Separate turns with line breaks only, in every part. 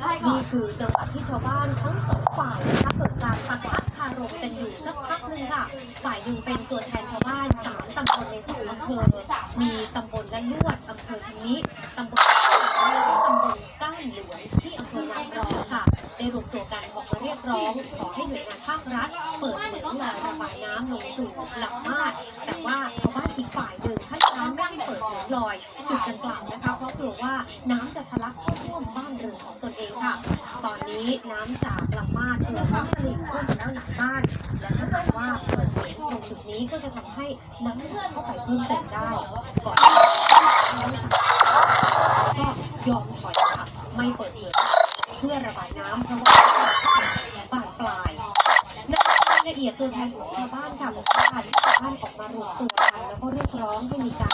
นี่คือจังหวะที่ชาวบ้านทั้งสองฝ่ายนะคะเกิดการปะทะคารมกันอยู่สักพักหนึ่งค่ะ ฝ่ายหนึ่งเป็นตัวแทนชาวบ้านสามตำบลในสองอำเภอมีตำบลละลวดอำเภอชะนิตำบลตำบลก้านหลวงที่อำเภอนางรองค่ะได้รวมตัวกันออกมาเรียกร้องขอให้หน่วยงานภาครัฐ เปิดเหมืองลายระบายน้ำลงสู่ลำมาดแต่ว่าชาวบ้านอีกฝ่ายหนึ่งคัดค้านไม่ให้เปิดเหมืองลอยจุดดังกลาวนะคะเพราะกลัวว่าน้ำจะทะลักเข้าท่วมบ้านเรือนของตน นี้น้ำจากลำมาดเอ่อน้ำตลิ่งท่วมไปแล้วหลายบ้านและถ้าหากว่าเปิดเหมืองตรงจุดนี้ก็จะทำให้น้ำเลื่อนเข้าไปเพิ่มเติมได้ก่อนที่ก็ยอมถอยค่ะไม่เปิดเหมืองเพื่อระบายน้ำเพราะว่าบานปลายในรายละเอียดตัวแทนของชาวบ้านค่ะบอกว่าที่ชาวบ้านออกมารวมตัวกันแล้วก็เรียกร้องให้มีการ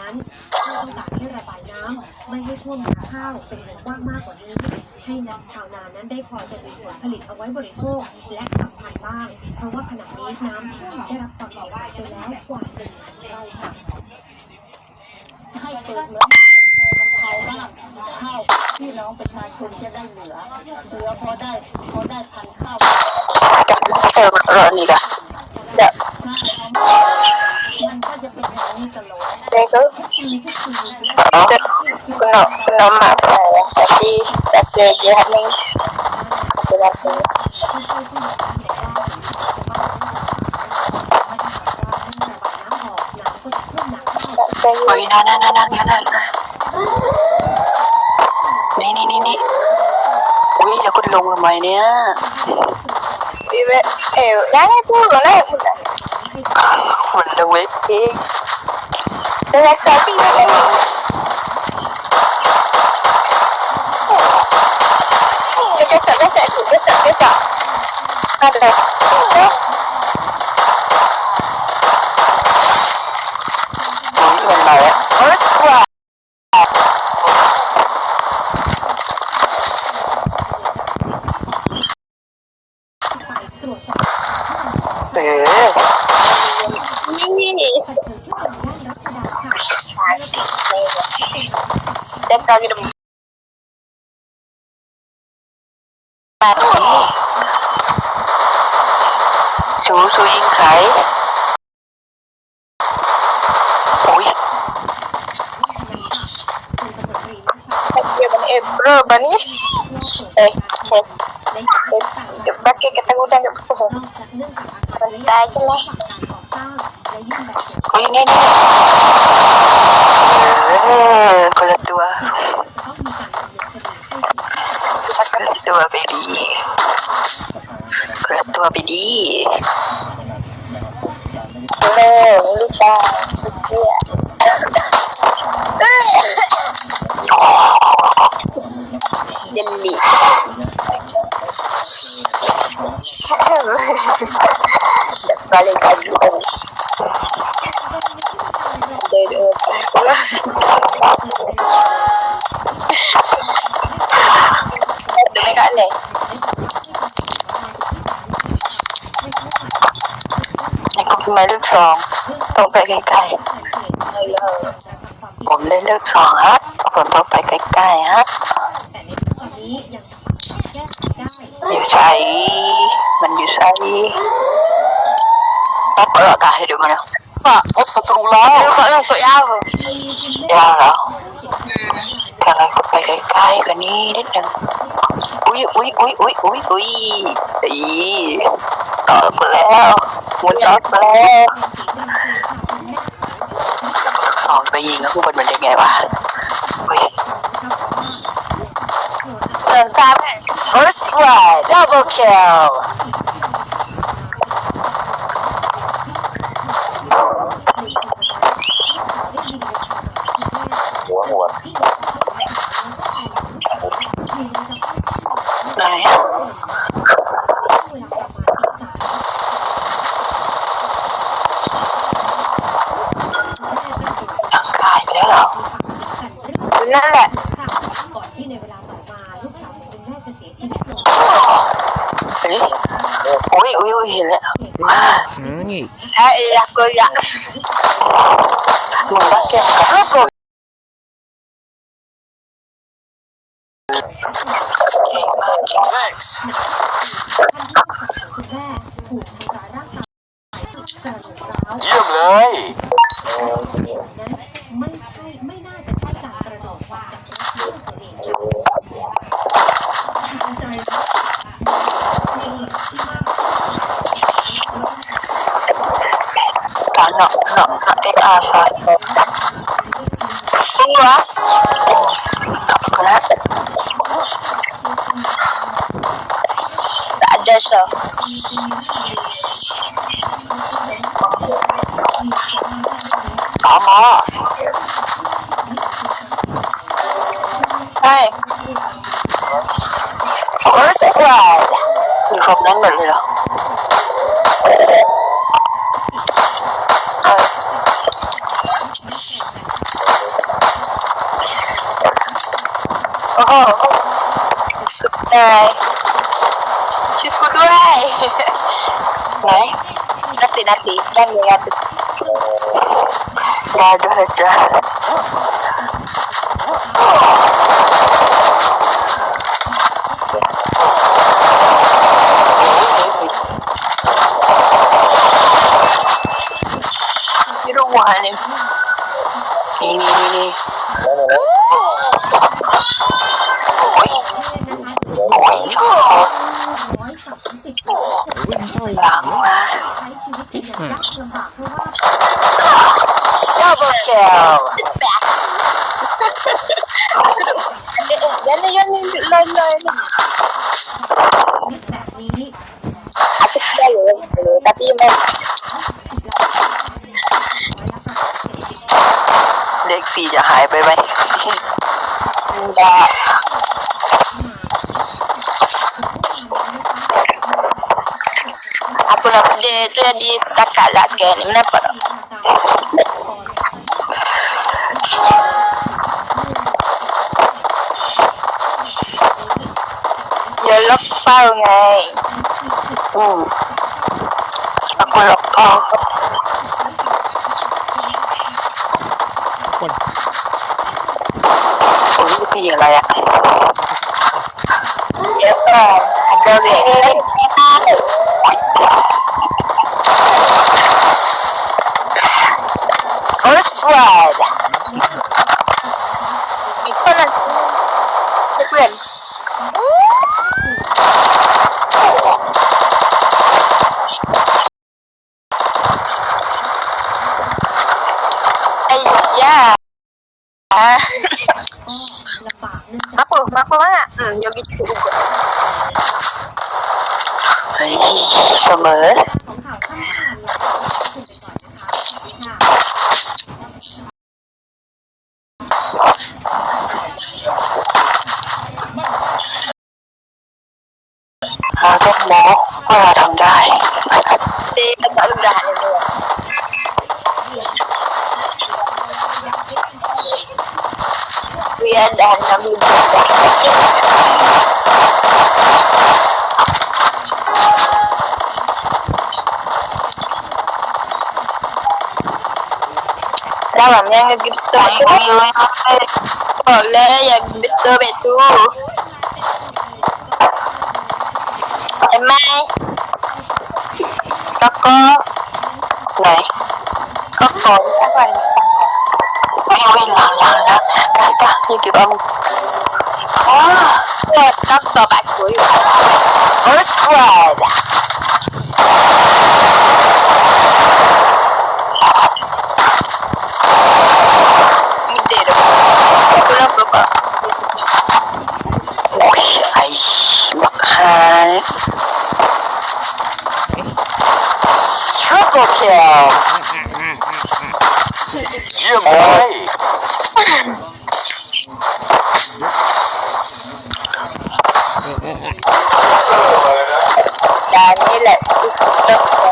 นั้นเพื่อต้องการให้ระบายน้ำไม่ให้ท่วมนาข้าวเป็นวงกว้างมากกว่านี้ ให้นักชาวนานั้นได้พอจะมีผลผลิตเอาไว้บริโภคและทำพันธุ์บ้าง เพราะว่าขณะนี้น้ำท่วมได้รับความเสียหายไปแล้วกว่าหนึ่งไร่ค่ะ
ให้เปิดเหมืองกันเขาบ้างข้าวพี่น้องประชาชนจะได้เหลือเหลือพอได้พอได้พันธุ์ข้าว
เออรอนี่ละเดี๋ยว
ใช่มันก็จะเป็นอย่างนี้ตลอด
เด็กก็
ทุกปีทุกปี
คุณน้องคุณน้องมาใส่แต่ที่แต่เจอเยอะนึงเป็นอะไรเจอ
โอ้ยนั่นนั่นนั่นนั่นนั่นนี่นี่นี่นี่อุ้ยแล้วคุณลงทำไมเนี่ย
อีเวเอ๋ยังไงพูดกันเลย
คุณละเวกเอง
จะรักษาที่ไหน
น
รัชดาค่ะ
เด็กตอนนี้ แบบนี้
ชูชูยิงไข่อุ้ย
เดี๋ยวมันเอ็มเริ่มมานี่เอ้ยเฮ้ยเดี๋ยวบักเก็ตกระตุ้งดังกับม
นอกจากเนื่องจากอาคาร
มันได้ใช่ไหม
การก่อสร้างและยื่นแบบเก็บ
อุ้ยนี่นี่เออคนละต้
องมีการดำเนินคดี ให้ถึง
คนละตัวไหมายเลขสองต้องไปใกล้ๆผมเล่นเลขสองฮะผมต้องไปใกล้ๆฮะ
แต่ในตอนนี้ยังสามารถแก้ไขได้
อยู่ใช้มันอยู่ใช้ต้องเปิดอากาศให้ดูมาแล้วว่าพบศัตรูแล้ว
เขาเออสวยยาว
ยาวแล้วกำลังไปใกล้ๆกันนี้นิดนึง อุ้ยอุ้ยอุ้ยอุ้ยอุ้ยอุ้ยอีต่อมาแล้วมุนรถมาแล้วสองไปยิงแล้วกูเป็นมันได้ไงวะอุ้ย
เออครับ first blood double kill
หัวหัว
ไหนตั้งกายไปแล้วเหรอ
นั่นแหละ
ก่อนที่ในเวลาต่อมาลูกสาวของคุณแม่จะเสียชีวิตลง
เฮ้ยอุ้ยอุ้ยอุ้ยเห็นแล้วอ่า
Ni.
ไอ้ยักษ์ก็ยักษ์
มึงรักแกกับ
Triple
เก่งมากเก่งมาก
Thanks.
คุณแม่ถูกทำร้ายร่างกายกระดูกร้าว
เยี่ยมเลย
การเนาะ
เนาะสเต็กอาซาตัว
Oh. Sukai. Cukup dua.
ไหน
Nanti nanti. Jangan nanti.
รอด้วยจ้ะไม่รู้ว่าเนี่ยนี่นี่นี่นี่โอ้ยโอ้ย
ร้อยสามสิบปี
หลังมา
ใช้ชีวิตอย่างยากลำบากเพราะว่า
Double kill. Back. Yan na yan yung line line.
แบบนี้
Asik dia ya. Tapi memang
เลขสี่จะหายไปไหม
enggak. Di takat lah kan. Kenapa tak? อย่าล็อกเป้าไง
อืมแล้วก็แล้วก็โอ้ยพี่อะไรอะ
เดี๋ยวก่อนจะเรียน First blood อีกคนนึงจะเปลี่ยน ไอ้ยาอะ
ลำบากเนื่องจาก
Apa? Apa mana? Hmm, yogi cukup juga.
เฮ้ยเสมอ
ของข่าวข้ามชาติเราคุณไปก่อนนะคะ
yerden yanıyor. Tamam yang gitu Boleh em gitu betul
Emang này. Nah
Koko các bạn.
ได้จ้ะยี่สิบอันอ๋อ
Oh, Koko bagus. First blood.
你来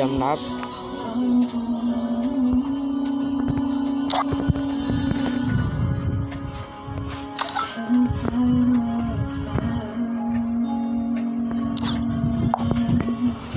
ยั
งรับ